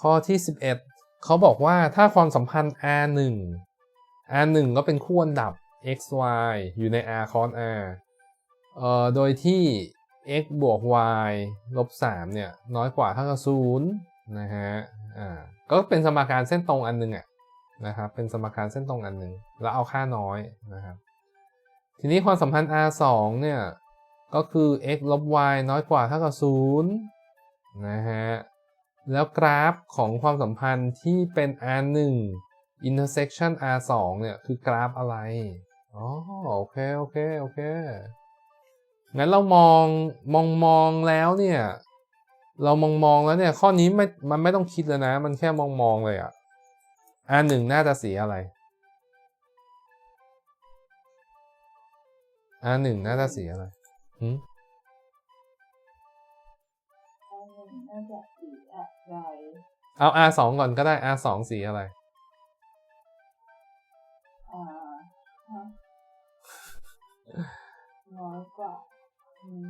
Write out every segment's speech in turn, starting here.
ข้อที่ 11 เขาบอกว่าถ้าความสัมพันธ์ r 1 r 1ก็เป็นคู่อันดับ x y อยู่ใน r cos r เอ่อโดยที่ x บวก y ลบ 3 เนี่ย น้อยกว่าเท่ากับ0นะฮะอ่าก็เป็นสมการเส้นตรงอันหนึงอะนะครับเป็นสมการเส้นตรงอันหนึง แล้วเอาค่าน้อยนะครับทีนี้ความสัมพันธ์ r 2เนี่ยก็คือ x ลบ y น้อยกว่าเท่ากับ0นะฮะ แล้วกราฟของความสัมพันธ์ที่เป็น r 1 intersection r 2 เนี่ยคือกราฟอะไร อ๋อโอเคโอเคโอเค งั้นเรามองมองมองแล้วเนี่ย เรามองมองแล้วเนี่ยข้อนี้ไม่มันไม่ต้องคิดเลยนะ มันแค่มองมองเลยอะ r 1 น่าจะสีอะไร r 1 น่าจะสีอะไรหืมอันหนึ่งน่าจะ เอา r 2ก่อนก็ได้ r 2สีอะไร อ่าฮะน้อยกว่าอืม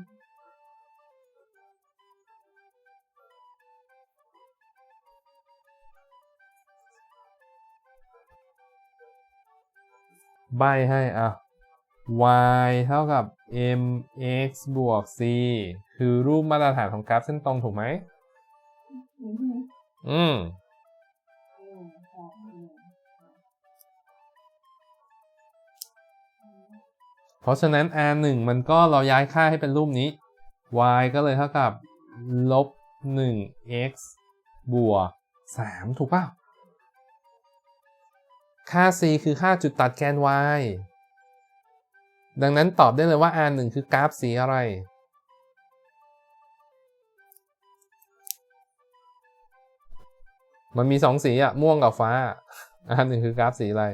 ใบให้อะ y เท่ากับ mx บวก c คือรูปมาตรฐานของกราฟเส้นตรงถูกไหม อืมเพราะฉะนั้น r 1มันก็เราย้ายค่าให้เป็นรูปนี้ y ก็เลยเท่ากับลบ 1x บวก3ถูกเปล่า ค่า c คือค่าจุดตัดแกน y ดังนั้นตอบได้เลยว่า r 1คือกราฟสีอะไร มันมีสองสีอะม่วงกับฟ้า r 1คือกราฟสีอะไร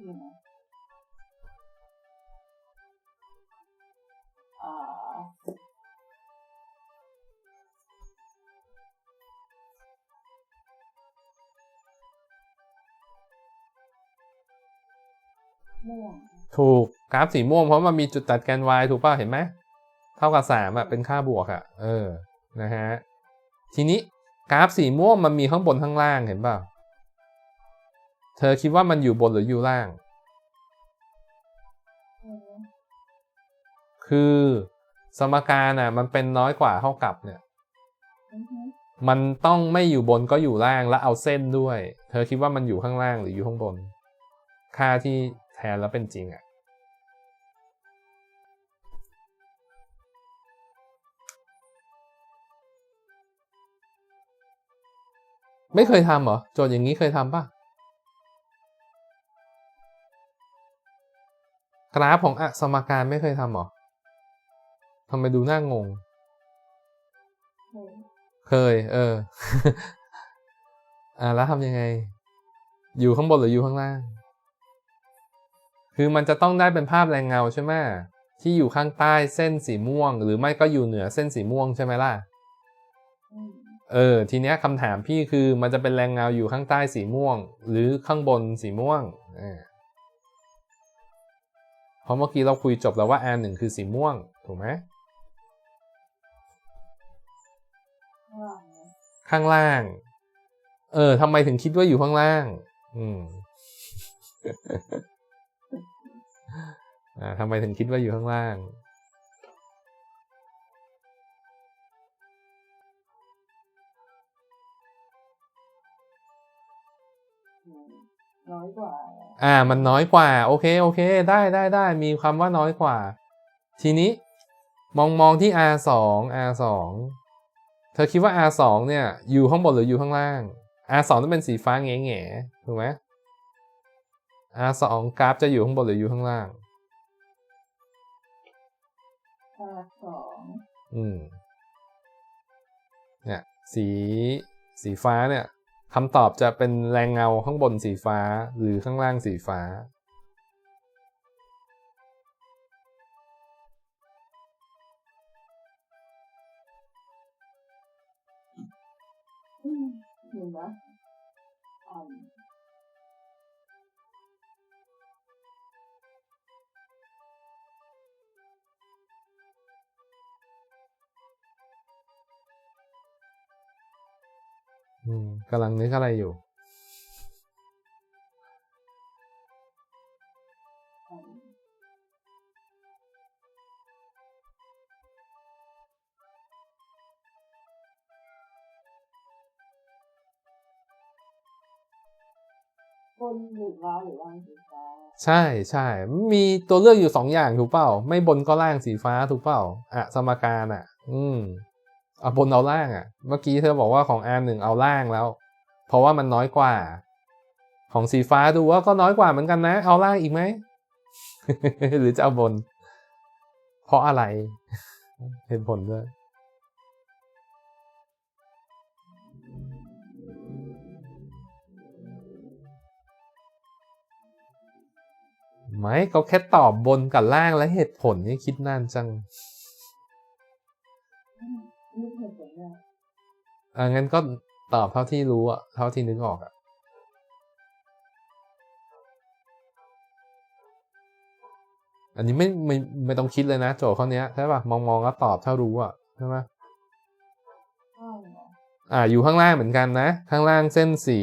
อยู่นะอ่าม่วงถูกกราฟสีม่วงเพราะมันมีจุดตัดแกน y ถูกป่ะเห็นไหมเท่ากับสามอะเป็นค่าบวกอะเออนะฮะทีนี้กราฟสีม่วงมันมีข้างบนข้างล่างเห็นป่ะเธอคิดว่ามันอยู่บนหรืออยู่ล่างอืมคือสมการอะ มันเป็นน้อยกว่าเท่ากับเนี่ยอือฮึมันต้องไม่อยู่บนก็อยู่ล่างแล้วเอาเส้นด้วย เธอคิดว่ามันอยู่ข้างล่างหรืออยู่ข้างบน ค่าที่แทนแล้วเป็นจริงอะ ไม่เคยทำเหรอ โจทย์อย่างนี้เคยทำป่ะ กราฟของอะสมการไม่เคยทำเหรอทำไมดูหน้างงเฮ้ยเคย เออ อ่าแล้วทำยังไง อยู่ข้างบนหรืออยู่ข้างล่าง คือมันจะต้องได้เป็นภาพแรงเงาใช่ไหมที่อยู่ข้างใต้เส้นสีม่วง หรือไม่ก็อยู่เหนือเส้นสีม่วงใช่ไหมล่ะอืม เออทีเนี้ยคำถามพี่คือมันจะเป็นแรงเงาอยู่ข้างใต้สีม่วง หรือข้างบนสีม่วงเออเพราะเมื่อกี้เราคุยจบแล้วว่า R หนึ่งคือสีม่วง ถูกไหมข้างล่าง เออทำไมถึงคิดว่าอยู่ข้างล่าง อืมอ่าทำไมถึงคิดว่าอยู่ข้างล่าง น้อยกว่า อ่า มันน้อยกว่า โอเค โอเค ได้ได้ได้ มีคำว่าน้อยกว่า ทีนี้ มองมองที่ R สอง R สองเธอคิดว่า R สองเนี่ยอยู่ข้างบนหรืออยู่ข้างล่าง R สองต้องเป็นสีฟ้าแง่แง่ๆถูกไหม R สองกราฟจะอยู่ข้างบนหรืออยู่ข้างล่างค่าสองอืม เนี่ย สี สีฟ้าเนี่ย คำตอบจะเป็นแรงเงาข้างบนสีฟ้าหรือข้างล่างสีฟ้า อืมเห็นไหม อ่านอืมกำลังนึกอะไรอยู่อืมบนสีฟ้าหรือล่างสีฟ้าใช่ใช่ มีตัวเลือกอยู่สองอย่างถูกเปล่า ไม่บนก็ล่างสีฟ้าถูกเปล่าอะสมการอะ อืม เอาบนเอาล่างอะ เมื่อกี้เธอบอกว่าของ R หนึ่งเอาล่างแล้ว เพราะว่ามันน้อยกว่า ของสีฟ้าดูว่าก็น้อยกว่าเหมือนกันนะ เอาล่างอีกไหม หรือจะเอาบน เพราะอะไร เหตุผลด้วยไหมก็แค่ตอบบนกับล่างและเหตุผลนี่คิดนานจัง นึกเห็นผลเนี่ยอ่างั้นก็ตอบเท่าที่รู้อะเท่าที่นึกออกอะอันนี้ไม่ไม่ไม่ต้องคิดเลยนะ โจทย์ข้อเนี้ยใช่ป่ะมองมองแล้วตอบเท่ารู้อะใช่ไหมใช่เหรออ่าอยู่ข้างล่างเหมือนกันนะ ข้างล่างเส้นสี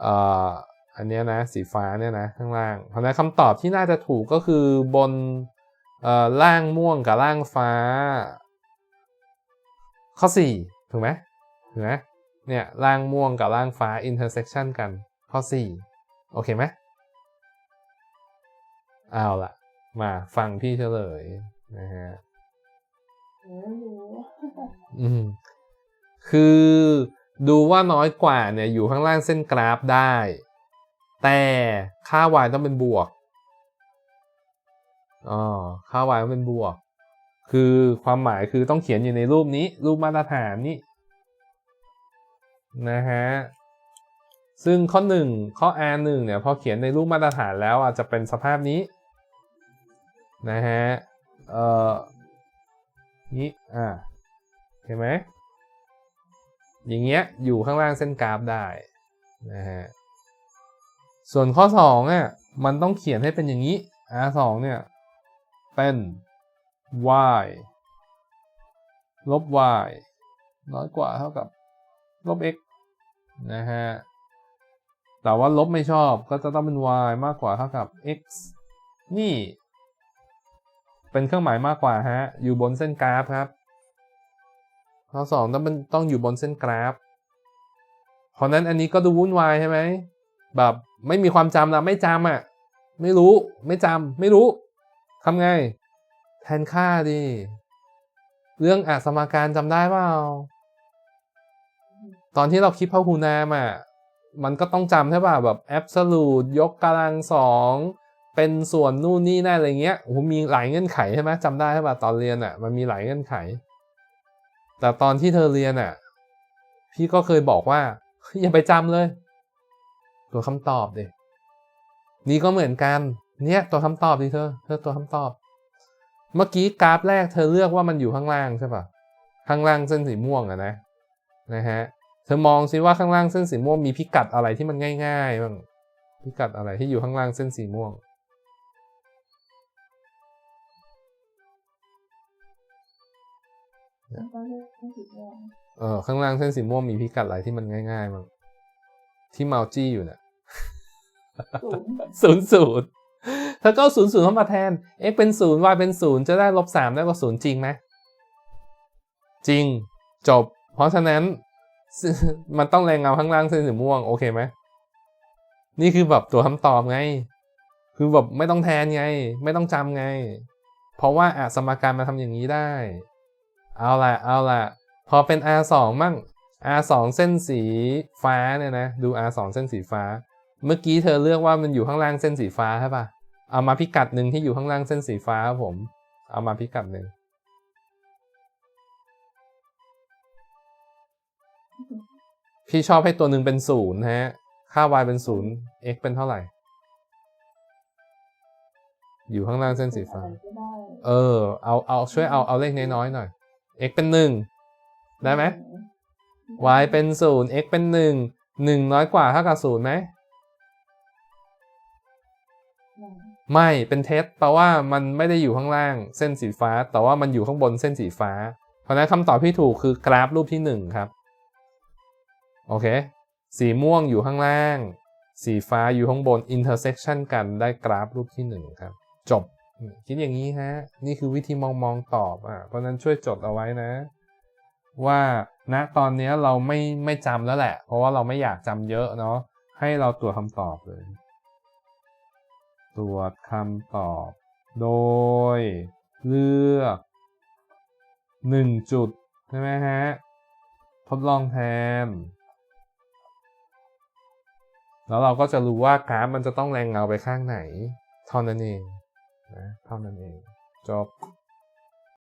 เอ่ออันเนี้ยนะ สีฟ้าเนี่ยนะ ข้างล่างเพราะฉะนั้นคำตอบที่น่าจะถูกก็คือบนเอ่อล่างม่วงกับล่างฟ้า ข้อสี่ถูกไหมถูกไหมเนี่ยล่างม่วงกับล่างฟ้า intersection กันข้อสี่โอเคไหมเอาล่ะ มาฟังพี่เฉลยนะฮะเออไม่รู้อืมคือดูว่าน้อยกว่าเนี่ยอยู่ข้างล่างเส้นกราฟได้ แต่ค่า y ต้องเป็นบวกอ๋อค่า y ต้องเป็นบวก คือความหมายคือต้องเขียนอยู่ในรูปนี้ รูปมาตรฐานนี้นะฮะซึ่งข้อ 1 ข้อ r 1เนี่ยพอเขียนในรูปมาตรฐานแล้วอาจจะเป็นสภาพนี้นะฮะเอ่อนี้อ่าเห็นไหมอย่างเงี้ยอยู่ข้างล่างเส้นกราฟได้นะฮะส่วนข้อ2อะมันต้องเขียนให้เป็นอย่างนี้ r 2เนี่ยเป็น y ลบ y น้อยกว่าเท่ากับลบ x นะฮะ แต่ว่าลบไม่ชอบก็จะต้องเป็น y มากกว่าเท่ากับ x นี่ เป็นเครื่องหมายมากกว่าฮะ อยู่บนเส้นกราฟครับ ข้อสองต้องเป็นต้องอยู่บนเส้นกราฟ เพราะนั้นอันนี้ก็ดูวุ่นวายใช่ไหม แบบไม่มีความจำละไม่จำอะ ไม่รู้ ไม่จำไม่รู้ทำไง ทนค่าดิเรื่องอะสมการจำได้เปล่าตอนที่เราคิดพหูนามอะมันก็ต้องจำใช่ป่ะแบบ absolute ยกกำลังสองเป็นส่วนนู่นนี่นั่นอะไรเงี้ยโอ้โหมีหลายเงื่อนไขใช่ไหมจำได้ใช่ป่ะตอนเรียนอะ มันมีหลายเงื่อนไข แต่ตอนที่เธอเรียนอะ พี่ก็เคยบอกว่าอย่าไปจำเลย ตัวคำตอบเดินี่ก็เหมือนกัน เนี่ยตัวคำตอบดิเธอเธอตัวคำตอบ เมื่อกี้กราฟแรกเธอเลือกว่ามันอยู่ข้างล่างใช่ป่ะข้างล่างเส้นสีม่วงอะนะนะฮะเธอมองซิว่าข้างล่างเส้นสีม่วงมีพิกัดอะไรที่มันง่ายๆบ้างพิกัดอะไรที่อยู่ข้างล่างเส้นสีม่วงมันต้องเลือกที่สีม่วงเออข้างล่างเส้นสีม่วงมีพิกัดอะไรที่มันง่ายๆบ้างที่เมาจี้อยู่เนี่ยศูนย์ศูนย์ ศูนย์เธอก็ศูนย์ศูนย์เข้ามาแทน x เป็นศูนย์ y เป็นศูนย์จะได้ลบสามได้กว่าศูนย์จริงไหมจริงจบ เพราะฉะนั้นมันต้องแรงเงาข้างล่างเส้นสีม่วงโอเคไหมนี่คือแบบตัวคำตอบไง คือแบบไม่ต้องแทนไง ไม่ต้องจำไง เพราะว่าอะสมการมาทำอย่างนี้ได้ เอาละเอาละพอเป็น R 2มั่ง R 2เส้นสีฟ้าเนี่ยนะ ดู R 2เส้นสีฟ้า เมื่อกี้เธอเลือกว่ามันอยู่ข้างล่างเส้นสีฟ้าใช่ปะ เอามาพิกัดหนึ่งที่อยู่ข้างล่างเส้นสีฟ้าครับผม เอามาพิกัดหนึ่งพี่ชอบให้ตัวหนึ่งเป็นศูนย์ฮะ ค่า y เป็นศูนย์ x เป็นเท่าไหร่ อยู่ข้างล่างเส้นสีฟ้า เออ เอา เอา ช่วยเอา เอาเลขน้อยๆหน่อย x เป็นหนึ่ง ได้ไหม y เป็นศูนย์ x เป็นหนึ่ง หนึ่งน้อยกว่าเท่ากับศูนย์ไหม ไม่เป็นเท็จแปลว่ามันไม่ได้อยู่ข้างล่างเส้นสีฟ้า แต่ว่ามันอยู่ข้างบนเส้นสีฟ้า เพราะนั้นคำตอบที่ถูกคือกราฟรูปที่หนึ่งครับ โอเค สีม่วงอยู่ข้างล่าง สีฟ้าอยู่ข้างบน intersection กันได้กราฟรูปที่หนึ่งครับ จบ คิดอย่างนี้ฮะ นี่คือวิธีมองมองตอบอะเพราะนั้นช่วยจดเอาไว้นะ ว่าณตอนนี้เราไม่ไม่จำแล้วแหละ เพราะว่าเราไม่อยากจำเยอะเนาะให้เราตรวจคำตอบเลย ตรวจคำตอบ โดยเลือกหนึ่งจุด ใช่ไหมฮะ ทดลองแทน แล้วเราก็จะรู้ว่ากราฟมันจะต้องแรงเงาไปข้างไหน เท่านั้นเองนะเท่านั้นเอง จบ